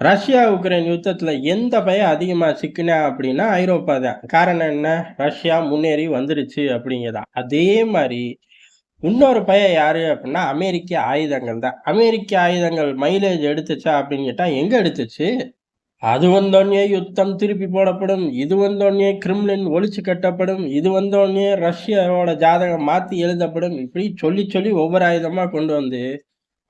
Russia Ukraine யுத்தத்தில் எந்த பயம் அதிகமாக சிக்கினா அப்படின்னா ஐரோப்பா தான். காரணம் என்ன? ரஷ்யா முன்னேறி வந்துருச்சு அப்படிங்கிறதா அதே மாதிரி இன்னொரு பையன் யாரு அப்படின்னா அமெரிக்க ஆயுதங்கள் தான். அமெரிக்க ஆயுதங்கள் மைலேஜ் எடுத்துச்சா அப்படின்னு கேட்டால் எங்கே எடுத்துச்சு? அது வந்தோடனே யுத்தம் திருப்பி போடப்படும். இது வந்தோடனே கிரிம்லின் ஒழிச்சு கட்டப்படும். இது வந்தோடனே ரஷ்யாவோட ஜாதகம் மாற்றி எழுதப்படும். இப்படி சொல்லி சொல்லி ஒவ்வொரு ஆயுதமாக கொண்டு வந்து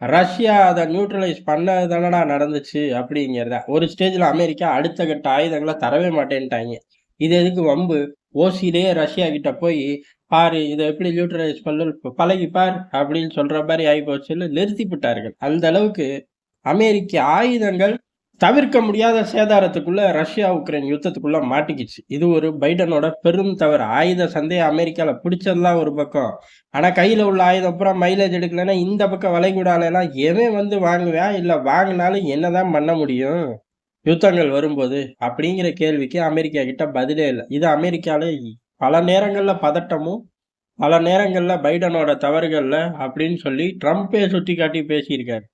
ரஷ்யா அதை நியூட்ரலைஸ் பண்ணதானடா நடந்துச்சு அப்படிங்கிறத. ஒரு ஸ்டேஜில் அமெரிக்கா அடுத்த கட்ட ஆயுதங்களை தரவே மாட்டேன்ட்டாங்க. இது எதுக்கு வம்பு? ஓசிலேயே ரஷ்யா கிட்ட போய் பாரு இதை எப்படி நியூட்ரலைஸ் பண்ண பழகி பார் அப்படின்னு சொல்ற மாதிரி ஆகி போச்சுன்னு நிறுத்திவிட்டார்கள் அந்த அளவுக்கு அமெரிக்க ஆயுதங்கள் தவிர்க்க முடியாத சேதாரத்துக்குள்ள ரஷ்யா உக்ரைன் யுத்தத்துக்குள்ள மாட்டிக்கிச்சு. இது ஒரு பைடனோட பெரும் தவறு. ஆயுத சந்தையை அமெரிக்கால பிடிச்சதுலாம் ஒரு பக்கம். ஆனா கையில உள்ள ஆயுதம் அப்புறம் மைலேஜ் எடுக்கலன்னா இந்த பக்கம் வளைகுடாலாம் எவன் வந்து வாங்குவேன் இல்ல வாங்கினாலும் என்னதான் பண்ண முடியும்? யுத்தங்கள் வரும்போது அப்படிங்கிற கேள்விக்கு அமெரிக்கா கிட்ட பதிலே இல்லை. இது அமெரிக்கால பல நேரங்கள்ல பதட்டமும் பல நேரங்கள்ல பைடனோட தவறுகள்ல அப்படின்னு சொல்லி ட்ரம்ப்பே சுட்டி காட்டி பேசியிருக்காரு.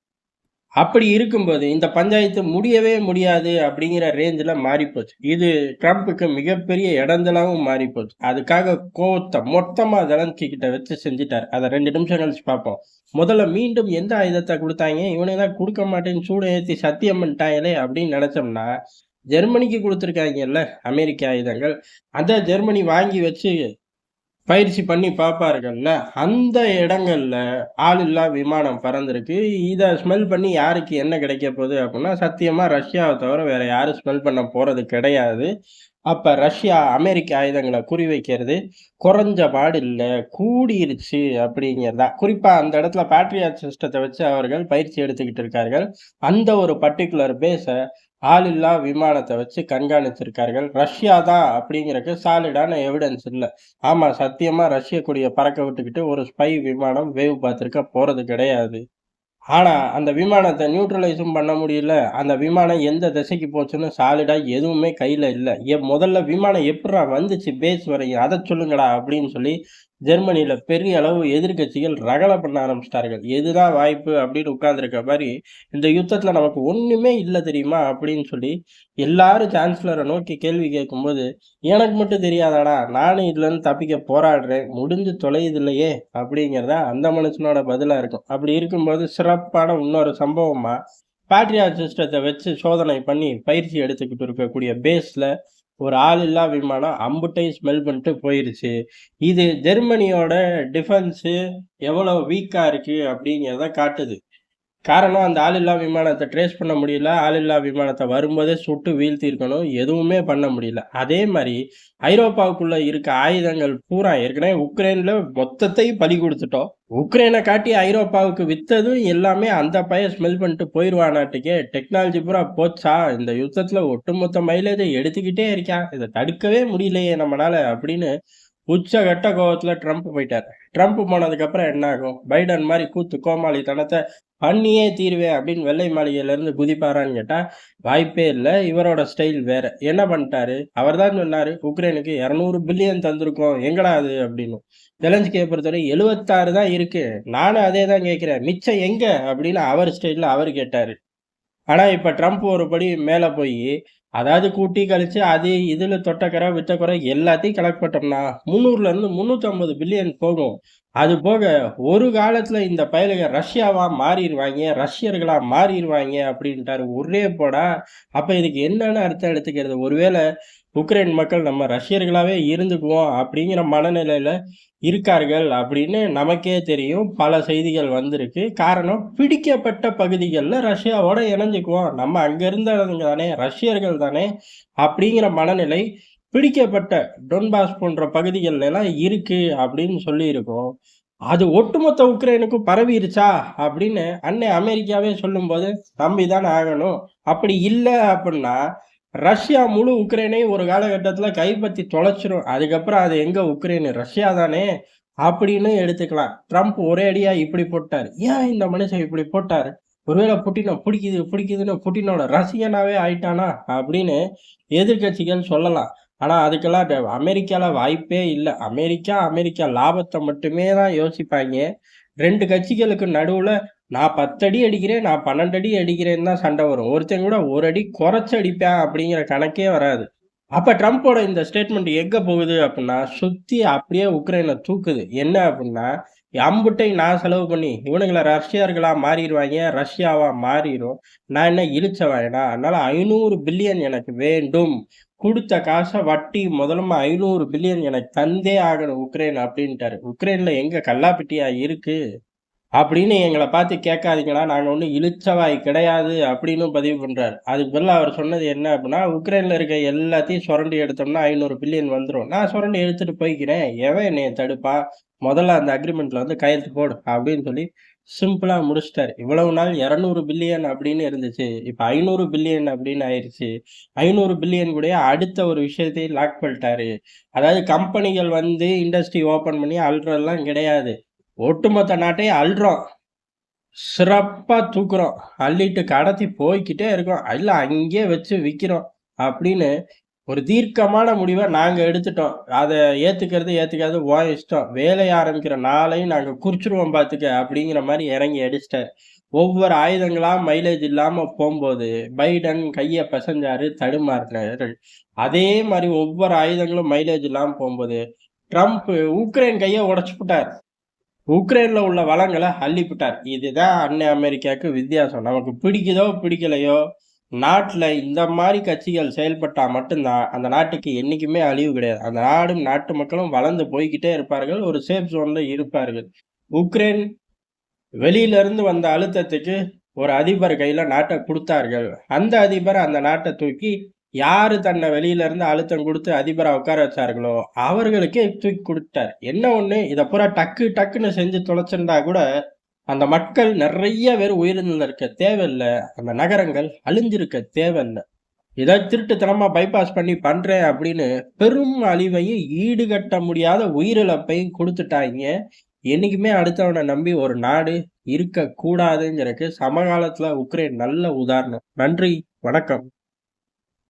அப்படி இருக்கும்போது இந்த பஞ்சாயத்து முடியவே முடியாது அப்படிங்கிற ரேஞ்சில் மாறிப்போச்சு. இது ட்ரம்ப்புக்கு மிகப்பெரிய இடந்தலாவும் மாறிப்போச்சு. அதுக்காக கோவத்தை மொத்தமாக ஜலன்ஸ்கி கிட்ட வச்சு செஞ்சுட்டார். அதை ரெண்டு நிமிஷம் கழிச்சு பார்ப்போம். முதல்ல மீண்டும் எந்த ஆயுதத்தை கொடுத்தாங்க? இவனை தான் கொடுக்க மாட்டேன்னு சூடு ஏற்றி சத்தியம் பண்ணிட்டாங்களே அப்படின்னு நினச்சோம்னா ஜெர்மனிக்கு கொடுத்துருக்காங்கல்ல அமெரிக்க ஆயுதங்கள் அந்த ஜெர்மனி வாங்கி வச்சு பயிற்சி பண்ணி பார்ப்பார்கள்ல அந்த இடங்கள்ல ஆளில்லா விமானம் பறந்துருக்கு. இதை ஸ்மெல் பண்ணி யாருக்கு என்ன கிடைக்க போகுது அப்படின்னா சத்தியமா ரஷ்யாவை தவிர வேற யாரும் ஸ்மெல் பண்ண போறது கிடையாது. அப்போ ரஷ்யா அமெரிக்க ஆயுதங்களை குறிவைக்கிறது. குறைஞ்ச பாடு இல்லை கூடிருச்சு அப்படிங்கிறதா. குறிப்பாக அந்த இடத்துல பேட்ரியாட் சிஸ்டத்தை வச்சு அவர்கள் பயிற்சி எடுத்துக்கிட்டு இருக்கார்கள். அந்த ஒரு பர்டிகுலர் பேஸை ஆளில்லா விமானத்தை வச்சு கண்காணிச்சிருக்கார்கள். ரஷ்யா தான் அப்படிங்கிறக்கு சாலிடான எவிடன்ஸ் இல்லை. ஆமாம் சத்தியமாக ரஷ்ய கொடியை பறக்க விட்டுக்கிட்டு ஒரு ஸ்பை விமானம் வேவ் பார்த்துருக்க போகிறது கிடையாது. ஆனால் அந்த விமானத்தை நியூட்ரலைஸும் பண்ண முடியல. அந்த விமானம் எந்த திசைக்கு போச்சுன்னு சாலிடாக எதுவுமே கையில் இல்லை. முதல்ல விமானம் எப்படா வந்துச்சு பேஸ் வரையும்? அதை சொல்லுங்கடா அப்படின்னு சொல்லி ஜெர்மனியில் பெரிய அளவு எதிர்கட்சிகள் ரகலை பண்ண ஆரம்பிச்சிட்டார்கள். எதுதான் வாய்ப்பு? அப்படின்னு உட்கார்ந்துருக்க மாதிரி இந்த யுத்தத்தில் நமக்கு ஒன்றுமே இல்லை தெரியுமா? அப்படின்னு சொல்லி எல்லாரும் சான்சலரை நோக்கி கேள்வி கேட்கும்போது எனக்கு மட்டும் தெரியாதாடா நானும் இதுலேருந்து தப்பிக்க போராடுறேன் முடிஞ்சு தொலையுதில்லையே அப்படிங்கிறத அந்த மனுஷனோட பதிலாக இருக்கும். அப்படி இருக்கும்போது சிறப்பான இன்னொரு சம்பவமாக பேட்ரியா சிஸ்டத்தை வச்சு சோதனை பண்ணி பயிற்சி எடுத்துக்கிட்டு இருக்கக்கூடிய பேஸில் ஒரு ஆள் இல்லா விமானம் அம்புட்டையும் ஸ்மெல் பண்ணிட்டு போயிருச்சு. இது ஜெர்மனியோட டிஃபென்ஸு எவ்வளோ வீக்காக இருக்குது அப்படிங்கிறத காட்டுது. காரணம் அந்த ஆளில்லா விமானத்தை ட்ரேஸ் பண்ண முடியல. ஆளில்லா விமானத்தை வரும்போதே சுட்டு வீழ்த்திருக்கணும். எதுவுமே பண்ண முடியல. அதே மாதிரி ஐரோப்பாவுக்குள்ளே இருக்க ஆயுதங்கள் பூரா ஏற்கனவே உக்ரைனில் மொத்தத்தை பலி கொடுத்துட்டோம். உக்ரைனை காட்டி ஐரோப்பாவுக்கு வித்ததும் எல்லாமே அந்த பையன் ஸ்மெல் பண்ணிட்டு போயிடுவானாட்டுக்கே டெக்னாலஜி பூரா போச்சா? இந்த யுத்தத்துல ஒட்டுமொத்த மைலேஜை எடுத்துக்கிட்டே இருக்கான். இதை தடுக்கவே முடியலையே நம்மளால அப்படின்னு உச்சகட்ட கோவத்துல ட்ரம்ப் போயிட்டார். ட்ரம்ப் போனதுக்கு அப்புறம் என்ன ஆகும் பைடன் மாதிரி கூத்து கோமாளித்தனத்தை பண்ணியே தீர்வே அப்படின்னு வெள்ளை மாளிகையில இருந்து குதிப்பாரான்னு கேட்டா வாய்ப்பே இல்லை. இவரோட ஸ்டைல் வேற. என்ன பண்ணிட்டாரு? அவர் தான் சொன்னாரு உக்ரைனுக்கு இரநூறு பில்லியன் தந்திருக்கோம். எங்கடா அது? அப்படின்னு. ஜெலன்ஸ்கியை பொறுத்தவரை எழுவத்தாறு தான் இருக்கு. நானும் அதே தான் கேட்கிறேன். மிச்சம் எங்க? அப்படின்னு அவர் ஸ்டைல்ல அவர் கேட்டாரு. ஆனா இப்ப ட்ரம்ப் ஒருபடி மேலே மேல போய் அதாவது கூட்டி கழிச்சு அது இதில் தொட்டக்கரை வித்தக்கரை எல்லாத்தையும் கலெக்ட் பண்ணோம்னா முந்நூறுலேருந்து முந்நூற்றம்பது பில்லியன் போகும். அது போக ஒரு காலத்தில் இந்த பயலுக ரஷ்யாவாக மாறிடுவாங்க ரஷ்யர்களாக மாறிடுவாங்க அப்படின்ட்டாரு. ஒரே போடா. அப்போ இதுக்கு என்னென்ன அர்த்தம் எடுத்துக்கிறது? ஒருவேளை உக்ரைன் மக்கள் நம்ம ரஷ்யர்களாகவே இருந்துக்குவோம் அப்படிங்கிற மனநிலையில் இருக்கார்கள் அப்படின்னு நமக்கே தெரியும். பல செய்திகள் வந்திருக்கு. காரணம் பிடிக்கப்பட்ட பகுதிகளில் ரஷ்யாவோட இணைஞ்சுக்குவோம். நம்ம அங்கே இருந்தவங்க தானே ரஷ்யர்கள் தானே அப்படிங்கிற மனநிலை பிடிக்கப்பட்ட டொன்பாஸ் போன்ற பகுதிகள் எல்லாம் இருக்கு அப்படின்னு சொல்லியிருக்கோம். அது ஒட்டுமொத்த உக்ரைனுக்கும் பரவிருச்சா அப்படின்னு அன்னை அமெரிக்காவே சொல்லும்போது நம்பிதான் ஆகணும். அப்படி இல்லை அப்படின்னா ரஷ்யா முழு உக்ரைனை ஒரு காலகட்டத்தில் கைப்பற்றி தொலைச்சிரும். அதுக்கப்புறம் அது எங்கே உக்ரைனு? ரஷ்யா தானே அப்படின்னு எடுத்துக்கலாம். ட்ரம்ப் ஒரே அடியாக இப்படி போட்டார். ஏன் இந்த மனுஷன் இப்படி போட்டார்? ஒருவேளை புட்டினை பிடிக்குது பிடிக்குதுன்னு புட்டினோட ரசிகனாவே ஆயிட்டானா அப்படின்னு எதிர்கட்சிகள் சொல்லலாம். ஆனால் அதுக்கெல்லாம் அமெரிக்காவில் வாய்ப்பே இல்லை அமெரிக்கா அமெரிக்கா லாபத்தை மட்டுமே தான் யோசிப்பாங்க ரெண்டு கட்சிகளுக்கு நடுவில் நான் 10 அடி அடிக்கிறேன், நான் 12 அடி அடிக்கிறேன்னு தான் சண்டை வரும். ஒருத்தன் கூட ஒரு அடி குறைச்சி அடிப்பேன் அப்படிங்கிற கணக்கே வராது. அப்போ ட்ரம்ப்போட இந்த ஸ்டேட்மெண்ட் எங்கே போகுது அப்படின்னா சுற்றி அப்படியே உக்ரைனை தூக்குது. என்ன அப்படின்னா அம்புட்டை நான் செலவு பண்ணி, இவனுங்களை ரஷ்யர்களா மாறிடுவாங்க ரஷ்யாவா மாறிடும் நான் என்ன இளிச்சவாயனா? அதனால 500 பில்லியன் எனக்கு வேண்டும். கொடுத்த காசை வட்டி முதலுமா 500 பில்லியன் எனக்கு தந்தே ஆகணும் உக்ரைன் அப்படின்ட்டாரு உக்ரைனில் எங்க கல்லாப்பெட்டியா இருக்கு? அப்படின்னு எங்களை பார்த்து கேட்காதீங்களா நாங்கள் ஒன்றும் இழுச்சவாய் கிடையாது அப்படின்னு பதிவு பண்ணுறார் அதுக்கு பதில் அவர் சொன்னது என்ன அப்படின்னா உக்ரைனில் இருக்க எல்லாத்தையும் சுரண்டி எடுத்தோம்னா ஐநூறு பில்லியன் வந்துடும் நான் சுரண்டி எடுத்துகிட்டு போய்க்கிறேன். எவன் என்னைய தடுப்பா முதல்ல அந்த அக்ரிமெண்ட்டில் வந்து கையெழுத்து போடு அப்படின்னு சொல்லி சிம்பிளாக முடிச்சிட்டார் இவ்வளவு நாள் 200 பில்லியன் அப்படின்னு இருந்துச்சு. இப்போ ஐநூறு பில்லியன் அப்படின்னு ஆயிடுச்சு ஐநூறு பில்லியன் கூட அடுத்த ஒரு விஷயத்தையும் லாக் பண்ணிட்டாரு. அதாவது கம்பெனிகள் வந்து இண்டஸ்ட்ரி ஓப்பன் பண்ணி அள்றதெல்லாம் கிடையாது. ஒட்டுமொத்த நாட்டையும் அள்ளுறோம் சிறப்பாக தூக்குறோம். அள்ளிட்டு கடத்தி போய்க்கிட்டே இருக்கோம். இல்லை அங்கேயே வச்சு விற்கிறோம் அப்படின்னு ஒரு தீர்க்கமான முடிவை நாங்கள் எடுத்துட்டோம். அதை ஏற்றுக்கிறது ஏற்றுக்காது ஓ இஷ்டம். வேலையை ஆரம்பிக்கிற நாளையும் நாங்கள் குறிச்சிருவோம் பார்த்துக்க அப்படிங்கிற மாதிரி இறங்கி அடிச்சிட்டார் ஒவ்வொரு ஆயுதங்களாக மைலேஜ் இல்லாமல் போகும்போது பைடன் கையை பசஞ்சாரு தடுமாறுனாரு. அதே மாதிரி ஒவ்வொரு ஆயுதங்களும் மைலேஜ் இல்லாமல் போகும்போது ட்ரம்ப் உக்ரைன் கையை உடச்சு விட்டார் உக்ரைனில் உள்ள வளங்களை அள்ளிவிட்டார் இதுதான் அன்னை அமெரிக்காவுக்கு வித்தியாசம். நமக்கு பிடிக்குதோ, பிடிக்கலையோ, நாட்டில் இந்த மாதிரி கட்சிகள் செயல்பட்டால் மட்டும் தான், அந்த நாட்டுக்கு என்றைக்குமே அழிவு கிடையாது. அந்த நாடும், நாட்டு மக்களும் வளர்ந்து போய்கிட்டே இருப்பார்கள். ஒரு சேஃப் ஜோனில் இருப்பார்கள். உக்ரைன் வெளியில இருந்து வந்த அழுத்தத்துக்கு ஒரு அதிபர் கையில் நாட்டை கொடுத்தார்கள் அந்த அதிபர் அந்த நாட்டை தூக்கி யார் தன்னை வெளியிலேருந்து அழுத்தம் கொடுத்து அதிபராக உட்கார வச்சார்களோ, அவர்களுக்கே தூக்கி கொடுத்தார் என்ன ஒன்று இதை பூரா டக்கு டக்குன்னு செஞ்சு தொலைச்சிருந்தா கூட, அந்த மக்கள் நிறைய பேர் உயிரிழந்திருக்க தேவையில்ல. அந்த நகரங்கள் அழிஞ்சிருக்க தேவையில்ல. இதை திருட்டுத்தனமாக பைபாஸ் பண்ணி பண்ணுறேன் அப்படின்னு பெரும் அழிவையும், ஈடுகட்ட முடியாத உயிரிழப்பையும் கொடுத்துட்டாங்க என்னைக்குமே அடுத்தவனை நம்பி ஒரு நாடு இருக்கக்கூடாதுங்கிறதுக்கு சமகாலத்தில் உக்ரைன் நல்ல உதாரணம். நன்றி, வணக்கம்.